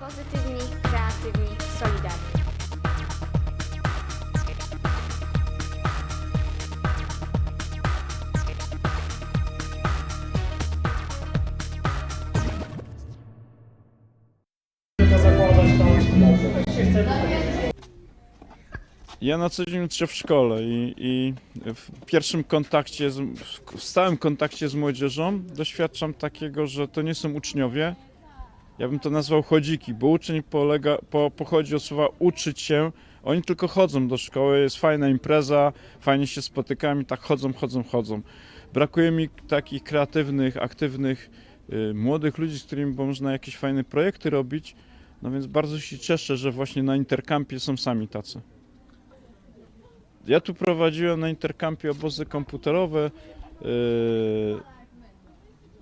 Pozytywni, kreatywni, solidarni. Ja na co dzień uczę w szkole i, i w pierwszym kontakcie, z, w stałym kontakcie z młodzieżą doświadczam takiego, że to nie są uczniowie. Ja bym to nazwał chodziki, bo uczeń polega, po, pochodzi od słowa uczyć się. Oni tylko chodzą do szkoły, jest fajna impreza, fajnie się spotykamy, tak chodzą, chodzą, chodzą. Brakuje mi takich kreatywnych, aktywnych, y, młodych ludzi, z którymi można jakieś fajne projekty robić. No więc bardzo się cieszę, że właśnie na Intercampie są sami tacy. Ja tu prowadziłem na Intercampie obozy komputerowe. Yy,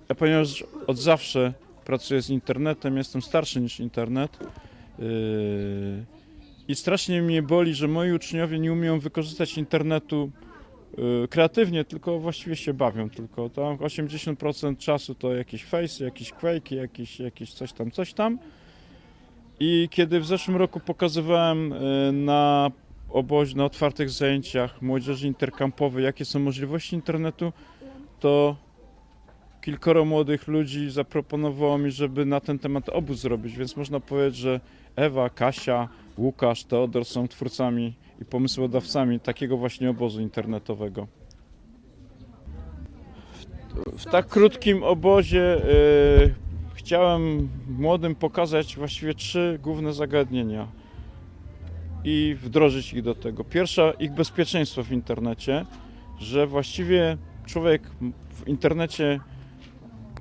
Ja ponieważ od zawsze pracuję z internetem, jestem starszy niż internet. Yy, I strasznie mnie boli, że moi uczniowie nie umieją wykorzystać internetu yy, kreatywnie, tylko właściwie się bawią tylko. Tam 80% czasu to jakieś face, jakieś quake, jakieś, jakieś coś tam, coś tam. I kiedy w zeszłym roku pokazywałem yy, na obozie, na otwartych zajęciach młodzieży interkampowej, jakie są możliwości internetu, to kilkoro młodych ludzi zaproponowało mi, żeby na ten temat obóz zrobić, więc można powiedzieć, że Ewa, Kasia, Łukasz, Teodor są twórcami i pomysłodawcami takiego właśnie obozu internetowego. W, w tak krótkim obozie y, chciałem młodym pokazać właściwie trzy główne zagadnienia i wdrożyć ich do tego. Pierwsza, ich bezpieczeństwo w internecie, że właściwie człowiek w internecie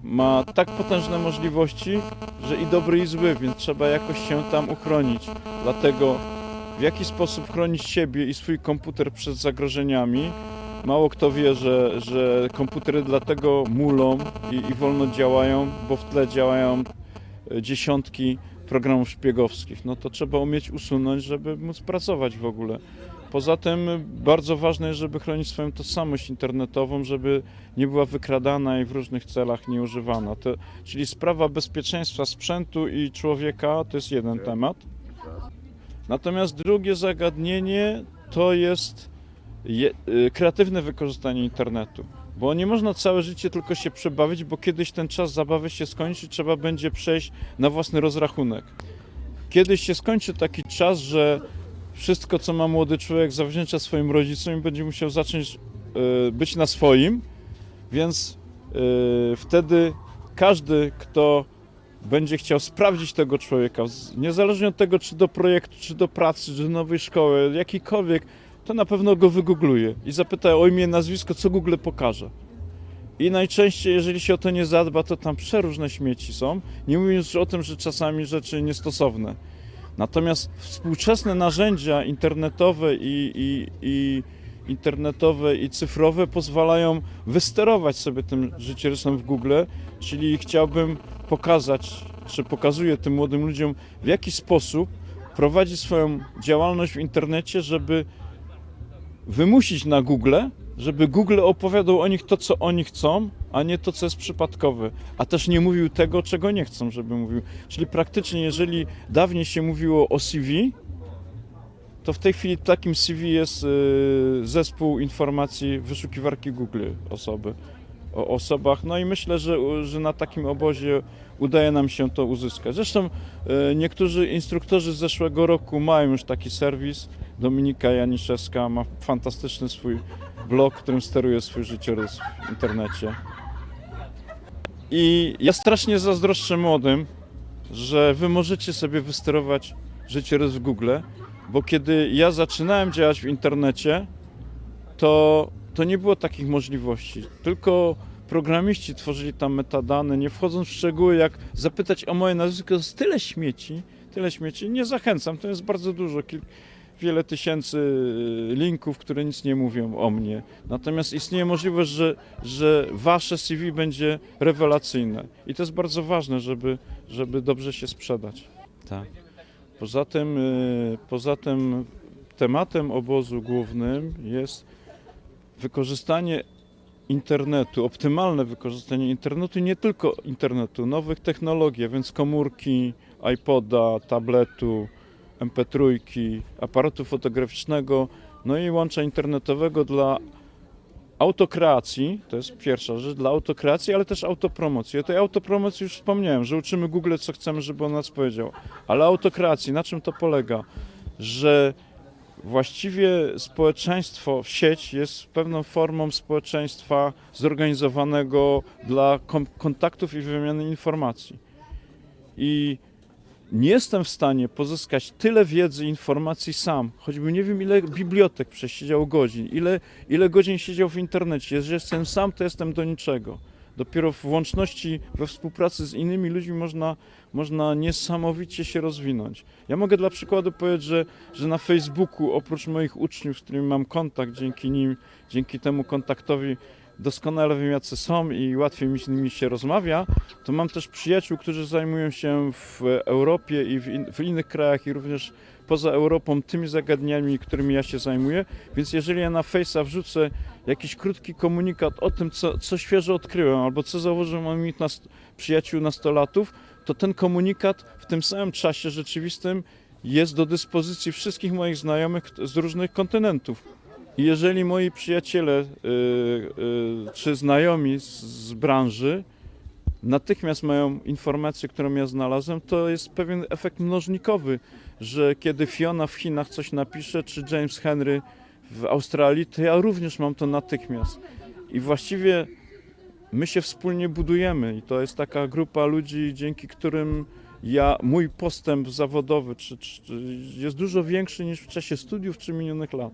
ma tak potężne możliwości, że i dobry i zły, więc trzeba jakoś się tam uchronić. Dlatego w jaki sposób chronić siebie i swój komputer przed zagrożeniami. Mało kto wie, że, że komputery dlatego mulą i, i wolno działają, bo w tle działają e, dziesiątki programów szpiegowskich. No to trzeba umieć usunąć, żeby móc pracować w ogóle. Poza tym bardzo ważne jest, żeby chronić swoją tożsamość internetową, żeby nie była wykradana i w różnych celach nieużywana. To, czyli sprawa bezpieczeństwa sprzętu i człowieka to jest jeden temat. Natomiast drugie zagadnienie to jest je, y, kreatywne wykorzystanie internetu. Bo nie można całe życie tylko się przebawić, bo kiedyś ten czas zabawy się skończy, trzeba będzie przejść na własny rozrachunek. Kiedyś się skończy taki czas, że wszystko, co ma młody człowiek, zawdzięcza swoim rodzicom i będzie musiał zacząć y, być na swoim, więc y, wtedy każdy, kto będzie chciał sprawdzić tego człowieka, niezależnie od tego, czy do projektu, czy do pracy, czy do nowej szkoły, jakikolwiek, to na pewno go wygoogluje i zapyta o imię, nazwisko, co Google pokaże. I najczęściej, jeżeli się o to nie zadba, to tam przeróżne śmieci są, nie mówiąc już o tym, że czasami rzeczy niestosowne. Natomiast współczesne narzędzia internetowe i, i, i internetowe i cyfrowe pozwalają wysterować sobie tym życiorysem w Google, czyli chciałbym pokazać, czy pokazuję tym młodym ludziom, w jaki sposób prowadzić swoją działalność w internecie, żeby wymusić na Google, żeby Google opowiadał o nich to, co oni chcą, a nie to, co jest przypadkowe, a też nie mówił tego, czego nie chcą, żeby mówił. Czyli praktycznie, jeżeli dawniej się mówiło o CV, to w tej chwili takim CV jest y, zespół informacji wyszukiwarki Google osoby, osobach. No i myślę, że, że na takim obozie udaje nam się to uzyskać. Zresztą y, niektórzy instruktorzy z zeszłego roku mają już taki serwis. Dominika Janiszewska ma fantastyczny swój blog, którym steruje swój życiorys w internecie. I ja strasznie zazdroszczę młodym, że wy możecie sobie wysterować życiorys w Google, bo kiedy ja zaczynałem działać w internecie, to, to nie było takich możliwości. Tylko programiści tworzyli tam metadane, nie wchodząc w szczegóły, jak zapytać o moje nazwisko, to jest tyle śmieci, tyle śmieci. Nie zachęcam, to jest bardzo dużo, kil, wiele tysięcy y, linków, które nic nie mówią o mnie. Natomiast istnieje możliwość, że, że wasze CV będzie rewelacyjne. I to jest bardzo ważne, żeby, żeby dobrze się sprzedać. Tak. Poza tym, y, poza tym tematem obozu głównym jest wykorzystanie internetu, optymalne wykorzystanie internetu, nie tylko internetu, nowych technologii, a więc komórki, iPoda, tabletu, MP3, aparatu fotograficznego, no i łącza internetowego dla autokreacji, to jest pierwsza rzecz, dla autokreacji, ale też autopromocji. O tej autopromocji już wspomniałem, że uczymy Google, co chcemy, żeby on nas powiedział. Ale autokreacji, na czym to polega? Że właściwie społeczeństwo w sieć jest pewną formą społeczeństwa zorganizowanego dla kontaktów i wymiany informacji. I nie jestem w stanie pozyskać tyle wiedzy, informacji sam, choćby nie wiem ile bibliotek przesiedział godzin, ile, ile godzin siedział w internecie. Jeżeli jestem sam, to jestem do niczego. Dopiero w łączności, we współpracy z innymi ludźmi można, można niesamowicie się rozwinąć. Ja mogę dla przykładu powiedzieć, że, że na Facebooku oprócz moich uczniów, z którymi mam kontakt, dzięki nim, dzięki temu kontaktowi doskonale wiem jacy są i łatwiej mi z nimi się rozmawia, to mam też przyjaciół, którzy zajmują się w Europie i w, in, w innych krajach i również poza Europą tymi zagadnieniami, którymi ja się zajmuję. Więc jeżeli ja na Face'a wrzucę jakiś krótki komunikat o tym, co, co świeżo odkryłem albo co zauważyłem u moich nas, przyjaciół nastolatów, to ten komunikat w tym samym czasie rzeczywistym jest do dyspozycji wszystkich moich znajomych z różnych kontynentów. Jeżeli moi przyjaciele y, y, czy znajomi z, z branży natychmiast mają informację, którą ja znalazłem, to jest pewien efekt mnożnikowy, że kiedy Fiona w Chinach coś napisze, czy James Henry w Australii, to ja również mam to natychmiast. I właściwie my się wspólnie budujemy i to jest taka grupa ludzi, dzięki którym ja, mój postęp zawodowy czy, czy, czy jest dużo większy niż w czasie studiów czy minionych lat.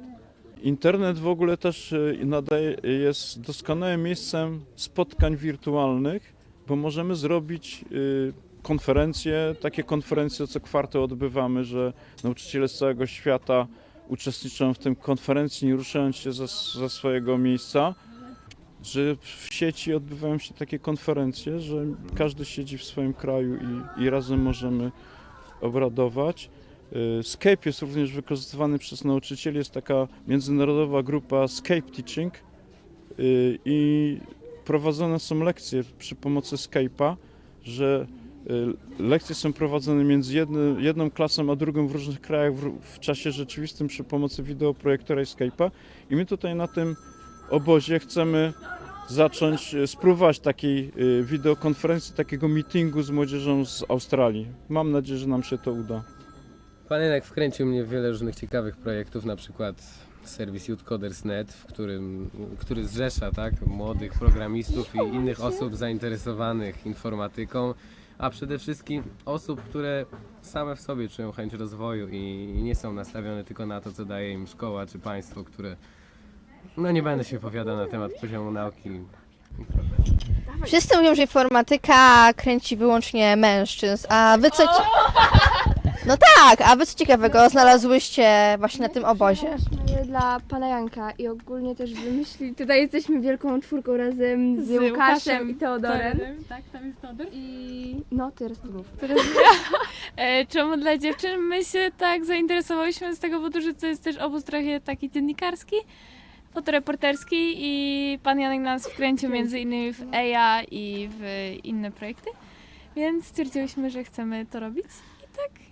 Internet w ogóle też y, nadaje, jest doskonałym miejscem spotkań wirtualnych, bo możemy zrobić y, konferencje, takie konferencje co kwartał odbywamy, że nauczyciele z całego świata uczestniczą w tym konferencji, nie ruszając się ze, ze swojego miejsca, że w sieci odbywają się takie konferencje, że każdy siedzi w swoim kraju i, i razem możemy obradować. Y, Skype jest również wykorzystywany przez nauczycieli. Jest taka międzynarodowa grupa Skype Teaching y, i prowadzone są lekcje przy pomocy Skype'a, że y, lekcje są prowadzone między jedną klasą a drugą w różnych krajach w, w czasie rzeczywistym przy pomocy wideoprojektora i Skype'a. I my tutaj na tym obozie chcemy zacząć y, spróbować takiej y, wideokonferencji, takiego meetingu z młodzieżą z Australii. Mam nadzieję, że nam się to uda. Pan Janek wkręcił mnie w wiele różnych ciekawych projektów, na przykład serwis YouTcoders.net, w którym, który zrzesza tak, młodych programistów i innych osób zainteresowanych informatyką, a przede wszystkim osób, które same w sobie czują chęć rozwoju i nie są nastawione tylko na to, co daje im szkoła czy państwo, które no nie będę się opowiadał na temat poziomu nauki. Wszyscy mówią, że informatyka kręci wyłącznie mężczyzn, a wy co... No tak, a wy co ciekawego znalazłyście właśnie na tym obozie? Mamy dla pana Janka i ogólnie też wymyśli. Tutaj jesteśmy wielką czwórką razem z, Z Łukaszem, Łukaszem i Teodorem. Tak, tam jest Teodor. I no, teraz to mów. E, czemu dla dziewczyn? My się tak zainteresowałyśmy z tego powodu, że to jest też obóz trochę taki dziennikarski, fotoreporterski i pan Janek nas wkręcił między innymi w EIA i w inne projekty, więc stwierdziłyśmy, że chcemy to robić i tak